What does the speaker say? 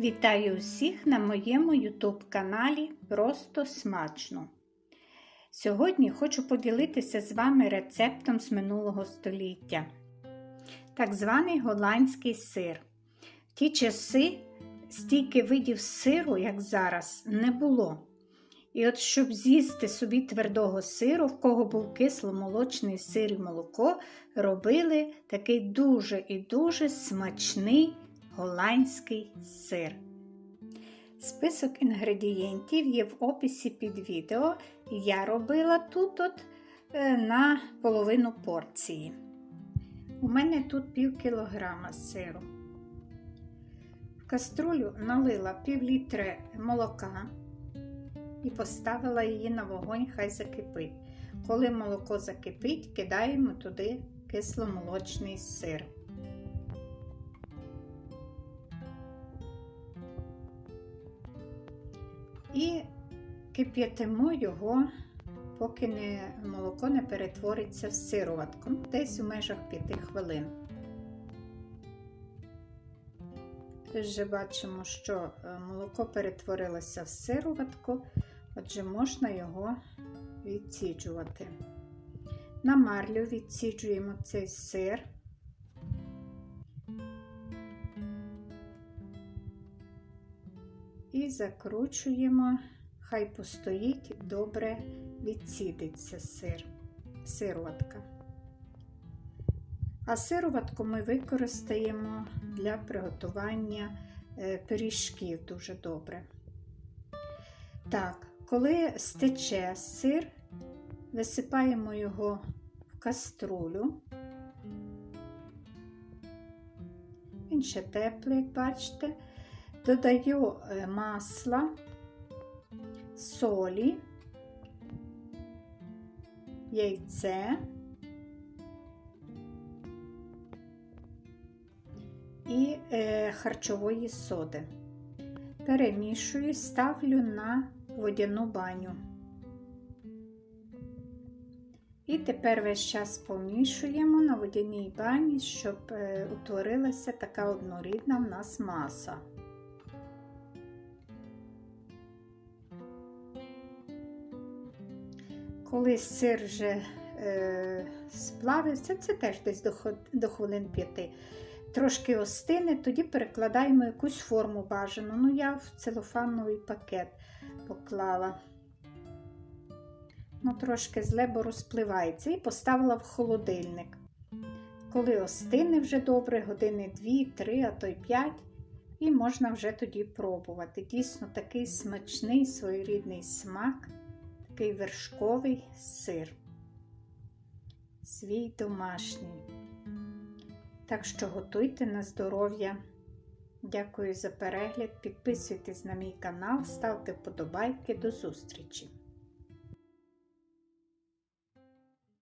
Вітаю усіх на моєму YouTube каналі Просто смачно. Сьогодні хочу поділитися з вами рецептом з минулого століття. Так званий голландський сир. В ті часи стільки видів сиру, як зараз, не було. І от щоб з'їсти собі твердого сиру, в кого був кисломолочний сир і молоко, робили такий дуже і дуже смачний голландський сир. Список інгредієнтів є в описі під відео. Я робила тут от е, на половину порції. У мене тут пів кілограма сиру. В каструлю налила пів літри молока і поставила її на вогонь, хай закипить. Коли молоко закипить, кидаємо туди кисломолочний сир. І кип'ятимо його, поки не, молоко не перетвориться в сироватку, десь у межах 5 хвилин. Вже бачимо, що е, молоко перетворилося в сироватку, отже, можна його відсіджувати. На марлю відсіджуємо цей сир. І закручуємо, хай постоїть, добре відсідиться сир, сироватка. А сироватку ми використаємо для приготування пиріжків дуже добре. Так, коли стече сир, висипаємо його в каструлю. Він ще теплий, бачите. Додаю масла, солі, яйце і е, харчової соди. Перемішую, ставлю на водяну баню. І тепер весь час помішуємо на водяній бані, щоб е, утворилася така однорідна в нас маса. Коли сир вже е, сплавився, це теж десь до, до хвилин п'яти. Трошки остине, тоді перекладаємо якусь форму бажану. Ну, я в целофановий пакет поклала. Ну, Трошки зле, бо розпливається, і поставила в холодильник. Коли остине вже добре, години 2-3, а то й 5, і можна вже тоді пробувати. Дійсно, такий смачний своєрідний смак такий вершковий сир, свій домашній. Так що готуйте на здоров'я. Дякую за перегляд. Підписуйтесь на мій канал, ставте вподобайки. До зустрічі!